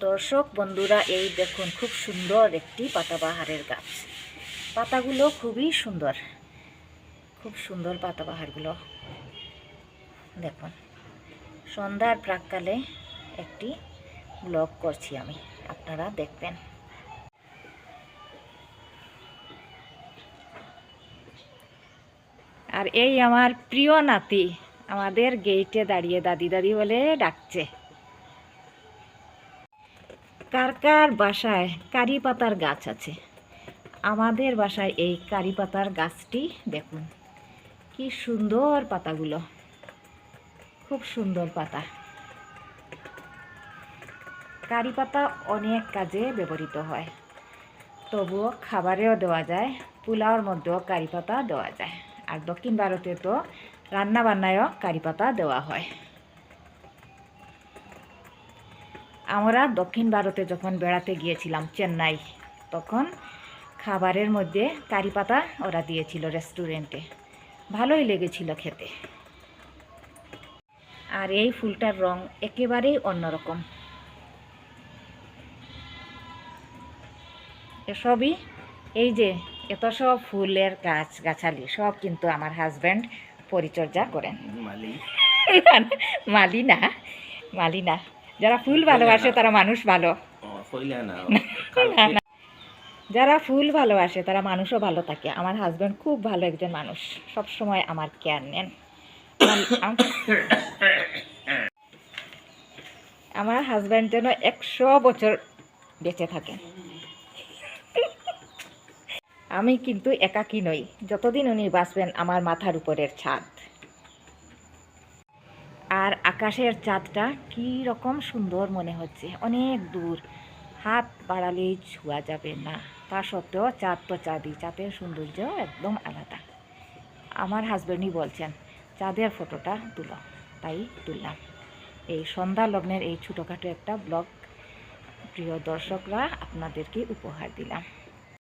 দর্শক, বন্ধুরা, এই দেখুন, খুব সুন্দর একটি পাতাবাহারের গাছ। পাতাগুলো খুবই সুন্দর। খুব সুন্দর পাতাবাহারগুলো। দেখুন, সন্ধ্যার প্রাককালে একটি ব্লগ করছি আমি। আপনারা দেখবেন। আর এই আমার প্রিয় নাতি, আমাদের গেইটে দাঁড়িয়ে দাদি দাদি বলে ডাকছে। কার কার বাসায় কারি পাতার গাছ আছে? আমাদের বাসায় এই কারি পাতার গাছটি দেখুন। কি সুন্দর পাতাগুলো। খুব সুন্দর পাতা। কারি পাতা অনেক কাজে ব্যবহৃত হয়। তবুও খাবারেও দেওয়া যায়, পোলাওর মধ্যেও কারি পাতা দেওয়া যায়। আর দক্ষিণ ভারতে তো রান্না বান্নায়ও কারি পাতা দেওয়া হয়। আমরা দক্ষিণ ভারতে যখন বেড়াতে গিয়েছিলাম চেন্নাই তখন খাবারের মধ্যে কারি পাতা ওরা দিয়েছিল রেস্টুরেন্টে। ভালোই লেগেছিল খেতে। আর এই ফুলটার রং একেবারেই অন্যরকম। এসবই এই যে এত সব ফুলের গাছ গাছালি সব কিন্তু আমার হাজব্যান্ড পরিচর্যা করেন। মালি। মালি না মালি না। যারা ফুল ভালোবাসে তারা মানুষ ভালো। যারা ফুল ভালোবাসে তারা মানুষও ভালো থাকে। আমার হাজব্যান্ড খুব ভালো একজন মানুষ। সব সময় আমার কেয়ার নেন। আমার- আম- হাজব্যান্ড যেন একশো বছর বেঁচে থাকে। আমি কিন্তু একাকী নই। যতদিন উনি বাঁচবেন আমার মাথার উপরের ছাদ। আর আকাশের চাঁদটা কি রকম সুন্দর মনে হচ্ছে। অনেক দূর। হাত বাড়ালেই ছোঁয়া যাবে না। তা সত্ত্বেও চাঁদ তো চাঁদই। চাঁদের সৌন্দর্য একদম আলাদা। আমার হাজব্যান্ডই বলছেন, চাঁদের ফটোটা তুলো। তাই তুললাম। এই সন্ধ্যা লগ্নের এই ছোটোখাটো একটা ব্লগ। প্রিয় দর্শকরা, আপনাদেরকে উপহার দিলাম।